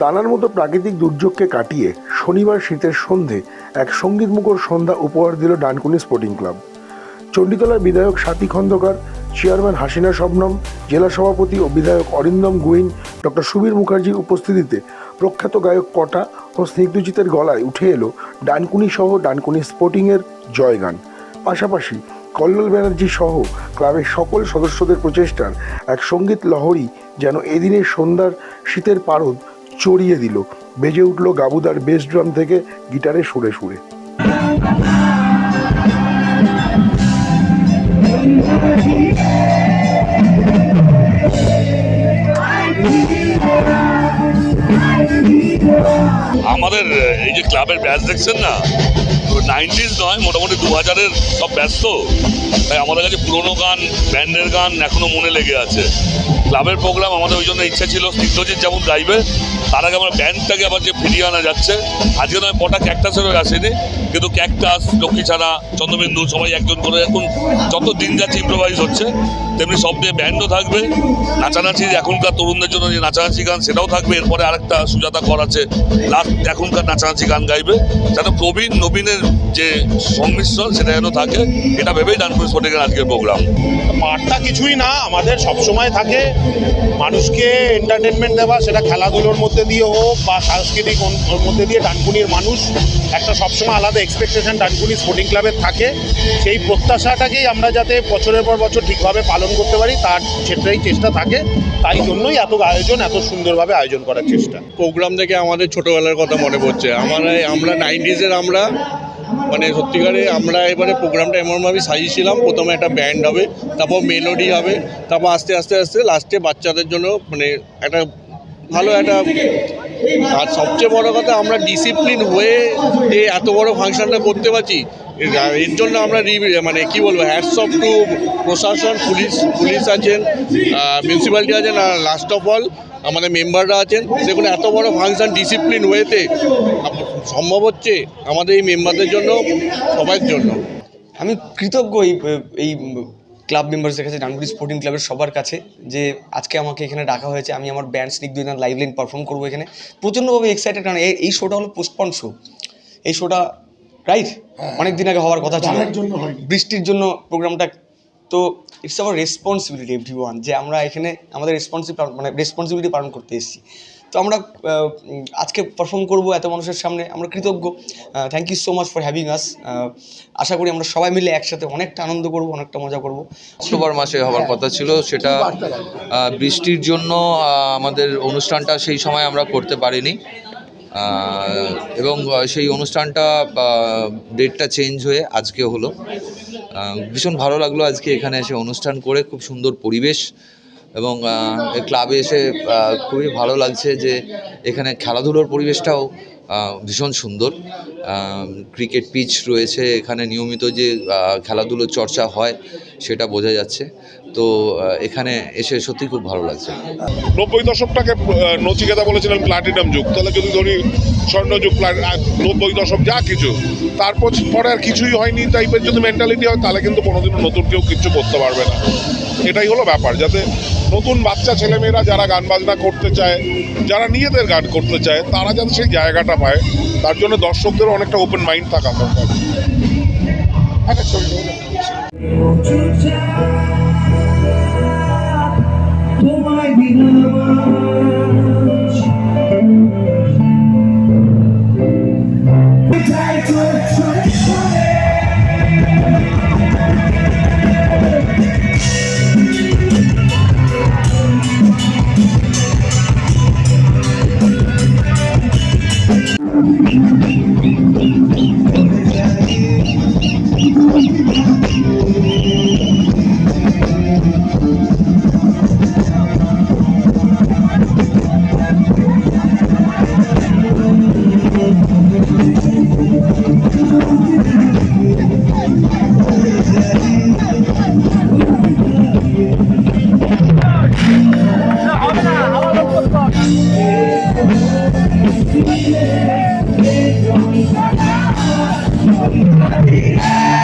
দানার মতো প্রাকৃতিক দুর্যোগকে কাটিয়ে শনিবার শীতের সন্ধে এক সঙ্গীতমুখর সন্ধ্যা উপহার দিল ডানকুনি স্পোর্টিং ক্লাব। চণ্ডীতলার বিধায়ক সাথী খন্দকার, চেয়ারম্যান হাসিনা শবনম, জেলা সভাপতি ও বিধায়ক অরিন্দম গুইন ডক্টর সুবীর মুখার্জির উপস্থিতিতে প্রখ্যাত গায়ক কটা ও স্নিগ্ধজিতের গলায় উঠে এলো ডানকুনি সহ ডানকুনি স্পোর্টিংয়ের জয়গান। পাশাপাশি কল্লোল ব্যানার্জি সহ ক্লাবের সকল সদস্যদের প্রচেষ্টার এক সংগীত লহরী যেন এদিনের সন্ধ্যার শীতের পারদ চড়িয়ে দিল। বেজে উঠল গাবুদার বেস ড্রাম থেকে গিটারে সুরে সুরে। আমাদের, এই যে ক্লাবের ব্যাচ দেখছেন না? নাইনটিজ নয়, মোটামুটি দু হাজারের সব ব্যস্ত। তাই আমাদের কাছে পুরোনো গান, ব্যান্ডের গান এখনও মনে লেগে আছে। ক্লাবের প্রোগ্রাম আমাদের ওই জন্য ইচ্ছা ছিল স্নিগ্ধজিৎ যেমন গাইবে, তার আগে আমরা ব্যান্ডটাকে আবার যে ফিরিয়ে আনা যাচ্ছে। আজকে নয় পটা ক্যাকটাসেরও আসেনি, কিন্তু ক্যাকটাস লক্ষ্মী ছাড়া, চন্দ্রবিন্দু, সবাই একজন করে এখন যত দিন যাচ্ছে ইম্প্রোভাইজ হচ্ছে, তেমনি সব দিয়ে ব্যান্ডও থাকবে। নাচানাচি, এখনকার তরুণদের জন্য যে নাচানাচি গান, সেটাও থাকবে। এরপরে আরেকটা সুজাতা কর আছে লাস্ট এখনকার নাচানাচি গান গাইবে। যেন প্রবীণ, নবীনের যে সংমিশ্রণ সেটা যেন থাকে এটা ভেবেই ডানপুর স্পোর্টিংয়ের আজকের প্রোগ্রাম পাঠটা কিছুই না আমাদের সবসময় থাকে। মানুষকে এন্টারটেনমেন্ট দেওয়া সেটা খেলাধুলোর মধ্যে দিয়ে হোক বা সাংস্কৃতিক মধ্যে দিয়ে ডানকুনির মানুষ একটা সবসময় আলাদা এক্সপেকটেশন ডানকুনি স্পোর্টিং ক্লাবের থাকে। সেই প্রত্যাশাটাকেই আমরা যাতে বছরের পর বছর ঠিকভাবে পালন করতে পারি তার সেটাই চেষ্টা থাকে। তাই জন্যই এত আয়োজন এত সুন্দরভাবে আয়োজন করার চেষ্টা। প্রোগ্রাম দেখে আমাদের ছোটোবেলার কথা মনে পড়ছে। আমরা আমরা নাইনটিজের আমরা মানে সত্যিকারে আমরা এবারে প্রোগ্রামটা এমনভাবে সাজিয়েছিলাম, প্রথমে একটা ব্যান্ড হবে, তারপর মেলোডি হবে, তারপর আস্তে আস্তে আস্তে লাস্টে বাচ্চাদের জন্য মানে একটা ভালো একটা আর সবচেয়ে বড় কথা আমরা ডিসিপ্লিন হয়ে যে এত বড় ফাংশনটা করতে পারছি, এর- জন্য আমরা মানে কি বলব হ্যাটস অফ টু প্রশাসন, পুলিশ পুলিশ আছেন মিউনিসিপ্যালিটি আছেন, আর লাস্ট অফ অল আমাদের মেম্বাররা আছেন। দেখুন এত বড় ফাংশন ডিসিপ্লিন ওয়েতে সম্ভব হচ্ছে আমাদের এই মেম্বারদের জন্য সবার জন্য। আমি কৃতজ্ঞ এই এই ক্লাব মেম্বার্সের কাছে ডানগুড়ি স্পোর্টিং ক্লাবের সবার কাছে যে আজকে আমাকে এখানে ডাকা হয়েছে আমি আমার ব্যান্ড স্নিগ্ধ লাইভ লাইন পারফর্ম করব এখানে। প্রচণ্ডভাবে এক্সাইটেড কারণ এই- এই শোটা হলো পোস্টপন শো এই শোটা রাইট অনেক দিন আগে হওয়ার কথা ছিল। বৃষ্টির জন্য প্রোগ্রামটা তো it's our responsibility every one যে আমরা এখানে আমাদের রেসপন্সিব মানে রেসপন্সিবিলিটি পালন করতে এসেছি। তো আমরা আজকে পারফর্ম করব এত মানুষের সামনে আমরা কৃতজ্ঞ। Thank you so much for having us আশা করি আমরা সবাই মিলে একসাথে অনেকটা আনন্দ করব অনেকটা মজা করব। অক্টোবর মাসে হওয়ার কথা ছিল সেটা বৃষ্টির জন্য আমাদের অনুষ্ঠানটা সেই সময় আমরা করতে পারিনি। এবং সেই অনুষ্ঠানটা ডেটটা চেঞ্জ হয়ে আজকে হলো। ভীষণ ভালো লাগল আজকে এখানে এসে অনুষ্ঠান করে, খুব সুন্দর পরিবেশ এবং ক্লাবে এসে খুবই ভালো লাগছে যে এখানে খেলাধুলোর পরিবেশটাও ভীষণ সুন্দর। ক্রিকেট পিচ রয়েছে এখানে নিয়মিত যে খেলাধুলোর চর্চা হয় সেটা বোঝা যাচ্ছে। তো এখানে এসে সত্যি খুব ভালো লাগছে। নব্বই দশকটাকে নচিকেতা বলেছিলেন প্লাটিনাম যুগ। তাহলে যদি ধরি স্বর্ণযুগ নব্বই দশক যা কিছু, তারপর পরে আর কিছুই হয়নি টাইপের যদি মেন্টালিটি হয়, তাহলে কিন্তু কোনোদিনও নতুন কেউ কিচ্ছু করতে পারবে না। এটাই হলো ব্যাপার, যাতে নতুন বাচ্চা ছেলেমেয়েরা যারা গান বাজনা করতে চায়, যারা নিজেদের গান করতে চায়, তারা যেন সেই জায়গাটা পায়। তার জন্য দর্শকদেরও অনেকটা ওপেন মাইন্ড থাকা দরকার। তোমায় দিলাম Yeah!